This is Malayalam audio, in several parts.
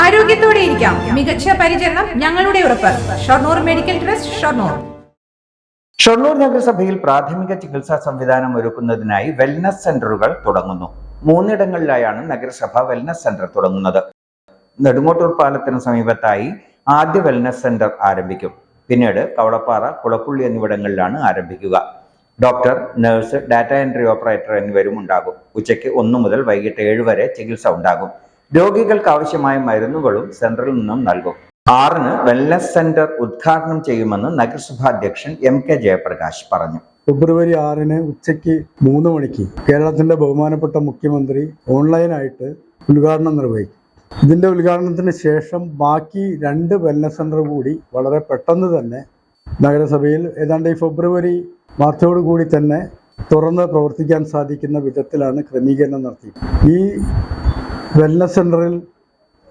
ആരോഗ്യത്തോടെ ഇരിക്കാം. മികച്ച പരിചരണം ഞങ്ങളുടെ ഉറപ്പ്. Shoranur medical trust Shoranur. Shoranur നഗരസഭയിൽ പ്രാഥമിക ചികിത്സാ സംവിധാനം ഒരുക്കുന്നതിനായി വെൽനസ് സെന്ററുകൾ തുടങ്ങുന്നു. മൂന്നിടങ്ങളിലായാണ് നഗരസഭ വെൽനസ് സെന്റർ തുടങ്ങുന്നത്. നെടുങ്ങോട്ടൂർ പാലത്തിന് സമീപത്തായി ആദ്യ വെൽനസ് സെന്റർ ആരംഭിക്കും. പിന്നീട് കവളപ്പാറ കുളപ്പുള്ളി എന്നിവിടങ്ങളിലാണ് ആരംഭിക്കുക. Doctor nurse data entry operator എന്നിവരും ഉണ്ടാകും. ഉച്ചയ്ക്ക് ഒന്നു മുതൽ വൈകിട്ട് ഏഴ് വരെ ചികിത്സ ഉണ്ടാകും. രോഗികൾക്ക് ആവശ്യമായ മരുന്നുകളും സെന്ററിൽ നിന്നും നൽകും. ആറിന് വെൽനസ് സെന്റർ ഉദ്ഘാടനം ചെയ്യുമെന്ന് നഗരസഭാ അധ്യക്ഷൻ എം കെ ജയപ്രകാശ് പറഞ്ഞു. ഫെബ്രുവരി ആറിന് ഉച്ചയ്ക്ക് മൂന്ന് മണിക്ക് കേരളത്തിന്റെ ബഹുമാനപ്പെട്ട മുഖ്യമന്ത്രി ഓൺലൈനായിട്ട് ഉദ്ഘാടനം നിർവഹിക്കും. ഇതിന്റെ ഉദ്ഘാടനത്തിന് ശേഷം ബാക്കി രണ്ട് വെൽനസ് സെന്റർ കൂടി വളരെ പെട്ടെന്ന് തന്നെ നഗരസഭയിൽ ഏതാണ്ട് ഈ ഫെബ്രുവരി മാർച്ചോടുകൂടി തന്നെ തുറന്ന് പ്രവർത്തിക്കാൻ സാധിക്കുന്ന വിധത്തിലാണ് ക്രമീകരണം നടത്തി ഈ വെൽനസ് സെന്ററിൽ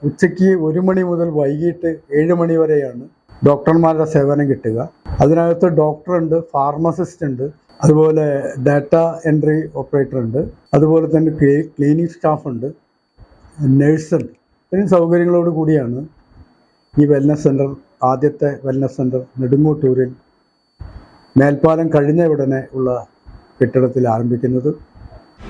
ഉച്ചയ്ക്ക് ഒരു മണി മുതൽ വൈകിട്ട് ഏഴ് മണി വരെയാണ് ഡോക്ടർമാരുടെ സേവനം കിട്ടുക. അതിനകത്ത് ഡോക്ടറുണ്ട് ഫാർമസിസ്റ്റ് ഉണ്ട് അതുപോലെ ഡാറ്റ എൻട്രി ഓപ്പറേറ്റർ ഉണ്ട് അതുപോലെ തന്നെ ക്ലീ- ക്ലീനിങ് സ്റ്റാഫ് ഉണ്ട് നഴ്സുണ്ട് ഇത്രയും സൗകര്യങ്ങളോട് കൂടിയാണ് ഈ വെൽനസ് സെന്റർ ആദ്യത്തെ വെൽനസ് സെന്റർ നെടുങ്ങോട്ടൂരിൽ മേൽപ്പാലം കഴിഞ്ഞ ഉടനെ ഉള്ള കെട്ടിടത്തിൽ ആരംഭിക്കുന്നത്.